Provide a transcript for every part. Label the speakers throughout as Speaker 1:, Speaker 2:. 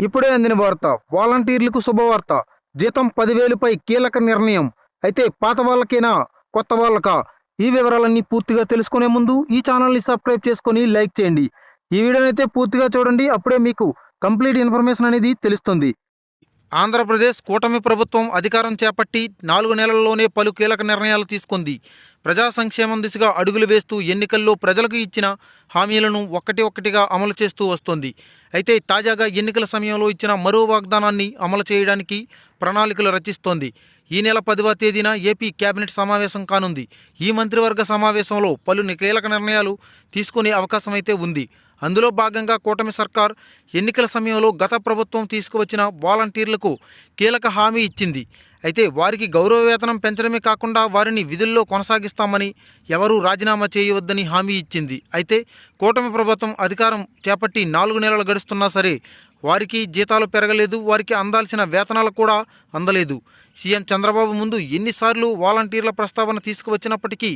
Speaker 1: ఇప్పుడే అందిన వార్త వాలంటీర్లకు శుభవార్త. జీతం పదివేలుపై కీలక నిర్ణయం. అయితే పాత వాళ్ళకేనా కొత్త వాళ్ళకా? ఈ వివరాలన్నీ పూర్తిగా తెలుసుకునే ముందు ఈ ఛానల్ని సబ్స్క్రైబ్ చేసుకొని లైక్ చేయండి. ఈ వీడియోనైతే అయితే పూర్తిగా చూడండి అప్పుడే మీకు కంప్లీట్ ఇన్ఫర్మేషన్ అనేది తెలుస్తుంది. ఆంధ్రప్రదేశ్ కూటమి ప్రభుత్వం అధికారం చేపట్టి నాలుగు నెలల్లోనే పలు కీలక నిర్ణయాలు తీసుకుంది. ప్రజా సంక్షేమం దిశగా అడుగులు వేస్తూ ఎన్నికల్లో ప్రజలకు ఇచ్చిన హామీలను ఒక్కటి ఒక్కటిగా అమలు చేస్తూ వస్తోంది. అయితే తాజాగా ఎన్నికల సమయంలో ఇచ్చిన మరో వాగ్దానాన్ని అమలు చేయడానికి ప్రణాళికలు రచిస్తోంది. ఈ నెల పదవ తేదీన ఏపీ కేబినెట్ సమావేశం కానుంది. ఈ మంత్రివర్గ సమావేశంలో పలు కీలక నిర్ణయాలు తీసుకునే అవకాశం అయితే ఉంది. అందులో భాగంగా కూటమి సర్కార్ ఎన్నికల సమయంలో గత ప్రభుత్వం తీసుకువచ్చిన వాలంటీర్లకు కీలక హామీ ఇచ్చింది. అయితే వారికి గౌరవ వేతనం పెంచడమే కాకుండా వారిని విధుల్లో కొనసాగిస్తామని ఎవరూ రాజీనామా చేయవద్దని హామీ ఇచ్చింది. అయితే కూటమి ప్రభుత్వం అధికారం చేపట్టి నాలుగు నెలలు గడుస్తున్నా సరే వారికి జీతాలు పెరగలేదు వారికి అందాల్సిన వేతనాలు కూడా అందలేదు. సీఎం చంద్రబాబు ముందు ఎన్నిసార్లు వాలంటీర్ల ప్రస్తావన తీసుకువచ్చినప్పటికీ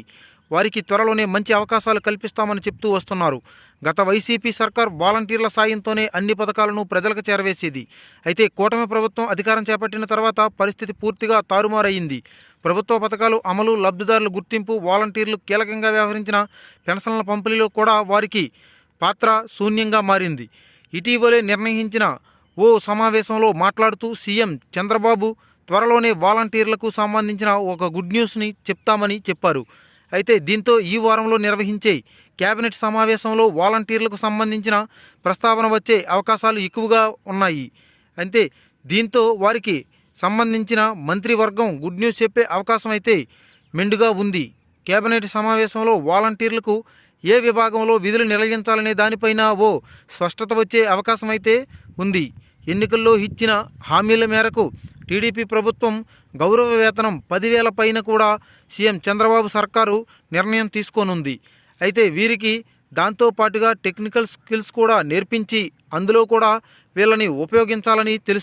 Speaker 1: వారికి త్వరలోనే మంచి అవకాశాలు కల్పిస్తామని చెప్తూ వస్తున్నారు. గత వైసీపీ సర్కార్ వాలంటీర్ల సాయంతోనే అన్ని పథకాలను ప్రజలకు చేరవేసేది. అయితే కూటమి ప్రభుత్వం అధికారం చేపట్టిన తర్వాత పరిస్థితి పూర్తిగా తారుమారయ్యింది. ప్రభుత్వ పథకాలు అమలు లబ్ధిదారుల గుర్తింపు వాలంటీర్లు కీలకంగా వ్యవహరించిన పెన్షన్ల పంపిణీలో కూడా వారికి పాత్ర శూన్యంగా మారింది. ఇటీవలే నిర్ణయించిన ఓ సమావేశంలో మాట్లాడుతూ సీఎం చంద్రబాబు త్వరలోనే వాలంటీర్లకు సంబంధించిన ఒక గుడ్ న్యూస్ని చెప్తామని చెప్పారు. అయితే దీంతో ఈ వారంలో నిర్వహించే కేబినెట్ సమావేశంలో వాలంటీర్లకు సంబంధించిన ప్రస్తావన వచ్చే అవకాశాలు ఎక్కువగా ఉన్నాయి. అయితే దీంతో వారికి సంబంధించిన మంత్రివర్గం గుడ్ న్యూస్ చెప్పే అవకాశం అయితే మెండుగా ఉంది. కేబినెట్ సమావేశంలో వాలంటీర్లకు ఏ విభాగంలో విధులు నిర్వహించాలనే దానిపైన ఓ స్పష్టత వచ్చే అవకాశం అయితే ఉంది. ఎన్నికల్లో ఇచ్చిన హామీల మేరకు టీడీపీ ప్రభుత్వం గౌరవ వేతనం పదివేల పైన కూడా సీఎం చంద్రబాబు సర్కారు నిర్ణయం తీసుకోనుంది. అయితే వీరికి దాంతో పాటుగా టెక్నికల్ స్కిల్స్ కూడా నేర్పించి అందులో కూడా వీళ్ళని ఉపయోగించాలని తెలుసు